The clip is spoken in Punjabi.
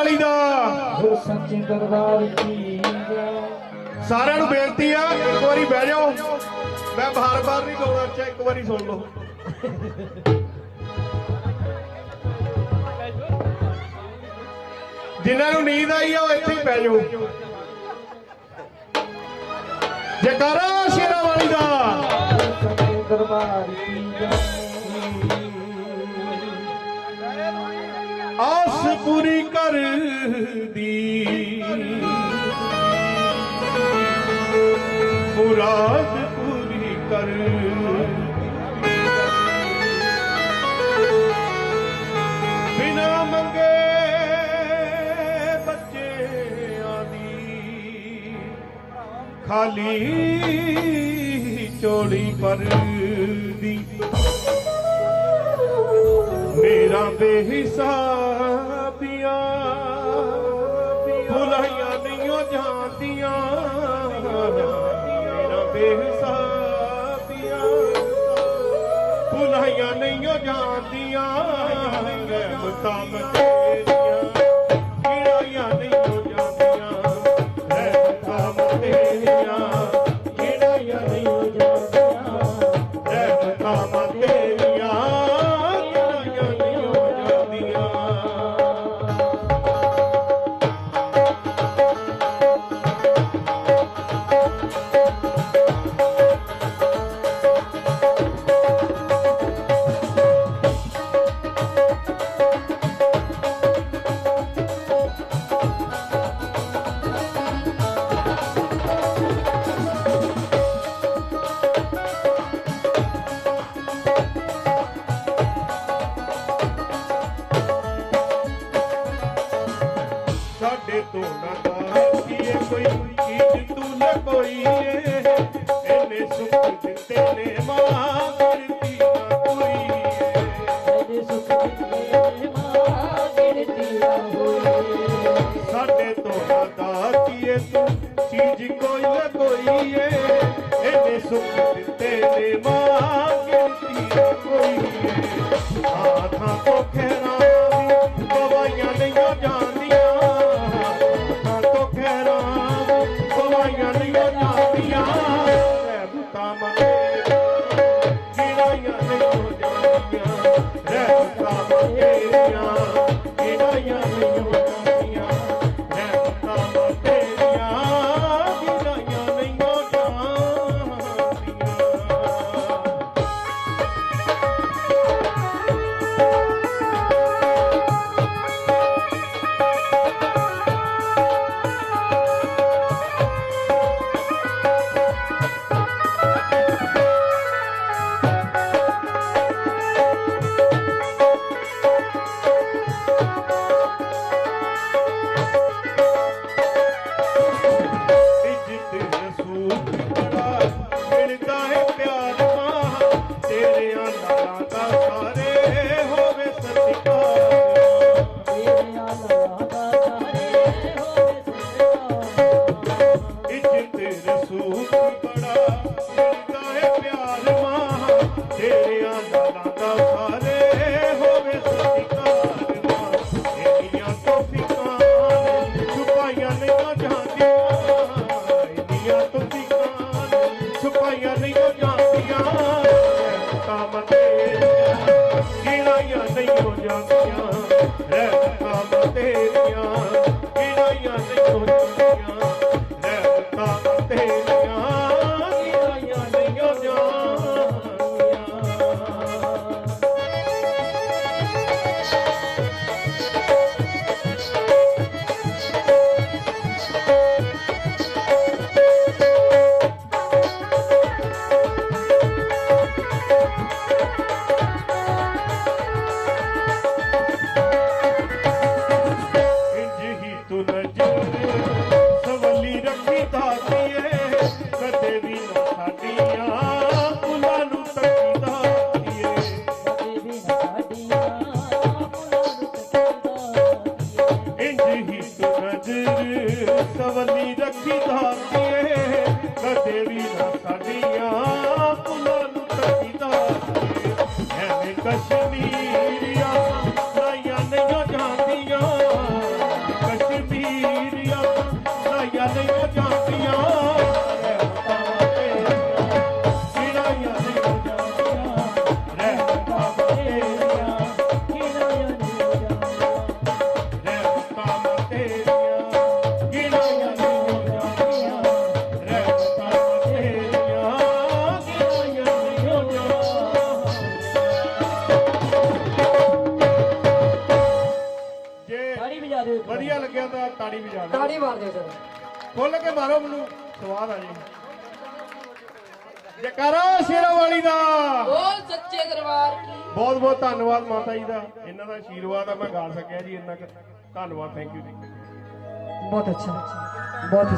ਵਾਲੀ ਦਾ। ਗੁਰ ਸੱਚੇ ਦਰਬਾਰ ਕੀ ਜੈ। ਸਾਰਿਆਂ ਨੂੰ ਬੇਨਤੀ ਆ ਇੱਕ ਵਾਰੀ ਬਹਿ ਜਾਓ। ਮੈਂ ਬਾਰ-ਬਾਰ ਨਹੀਂ ਗਾਉਣਾ ਅੱਛਾ ਇੱਕ ਵਾਰੀ ਸੁਣ ਲਓ। ਜਿਨ੍ਹਾਂ ਨੂੰ ਨੀਂਦ ਆਈ ਆ ਉਹ ਇੱਥੇ ਹੀ ਬਹਿ ਜਾਓ। ਜੈਕਾਰਾ ਸ਼ੇਰਾਂ ਵਾਲੀ ਦਾ। ਦਰਬਾਰ ਪੂਰੀ ਕਰਦੀ। ਮੁਰਾਦ ਪੂਰੀ ਕਰ ਬਿਨਾ ਮੰਗੇ ਬੱਚਿਆਂ ਦੀ। ਖਾਲੀ ਚੋਲੀ ਪਰ ਦੀ ਮੇਰਾ ਬੇਹਿਸਾਬੀਆਂ ਜਾਂਦੀਆਂ ਮੇਰਾ ਬੇਹਿਸਾਬੀਆਂ। ਭੁਲਾਈਆਂ ਨਹੀਂ ਜਾਂਦੀਆਂ ਰਹਿਮਤਾਂ ਸਾਡੇ ਤੋਂ ਨਾ ਕੀਏ ਕੋਈ ਚੀਜ਼ ਤੂੰ ਨਾ ਕੋਈ ਏ ਇਹਨੇ ਸੁੱਖ ਦਿੱਤੇ ਨੇ ਮਾਂ ਕਰਤੀ ਨਾ ਕੋਈ ਏ ਇਹਦੇ ਸੁਖ ਦਿੱਤੇ ਮਾਂ ਗਿਰਤੀ ਨਾ ਹੋਏ ਸਾਡੇ ਤੋਂ ਨਾ ਕੀਏ ਤੂੰ ਚੀਜ਼ ਕੋਈ ਨਾ ਕੋਈ ਏ ਇਹਨੇ ਸੁੱਖ ਦਿੱਤੇ ਨੇ ਮਾਂ ਕਰਤੀ ਨਾ ਕੋਈ ਏ ਆਖਾਂ ਤੋਂ ਤੋਂ ਖੈਰਾਂ ਦੀ ਨਜ਼ਰ ਸਵਲੀ ਰੱਖੀ ਦਾਤੀਏ ਕਦੇ ਵੀ ਨਾ ਸਾਡੀਆਂ ਫੁੱਲਾਂ ਨੂੰ ਤੱਕੀ ਦਾਤੀਏ ਐਵੇਂ ਕਸ਼ਮੀਰੀਆਂ ਤਾਂ ਤਾੜੀ ਵਜਾ ਦਿਓ। ਤਾੜੀ ਮਾਰ ਦਿਓ ਸਰ ਖੁੱਲ ਕੇ ਮਾਰੋ ਮੈਨੂੰ ਸਵਾਦ ਆ ਜੀ। ਜਕਾਰਾ ਸ਼ੇਰਾਂ ਵਾਲੀ ਦਾ। ਬੋਲ ਸੱਚੇ ਦਰਬਾਰ ਕੀ। ਬਹੁਤ ਬਹੁਤ ਧੰਨਵਾਦ ਮਾਤਾ ਜੀ ਦਾ। ਇਹਨਾਂ ਦਾ ਆਸ਼ੀਰਵਾਦ ਆ ਮੈਂ ਗਾ ਸਕਿਆ ਜੀ ਇੰਨਾ ਕੁ। ਧੰਨਵਾਦ ਥੈਂਕ ਯੂ ਜੀ। ਬਹੁਤ ਅੱਛਾ। ਬਹੁਤ ਅੱਛਾ।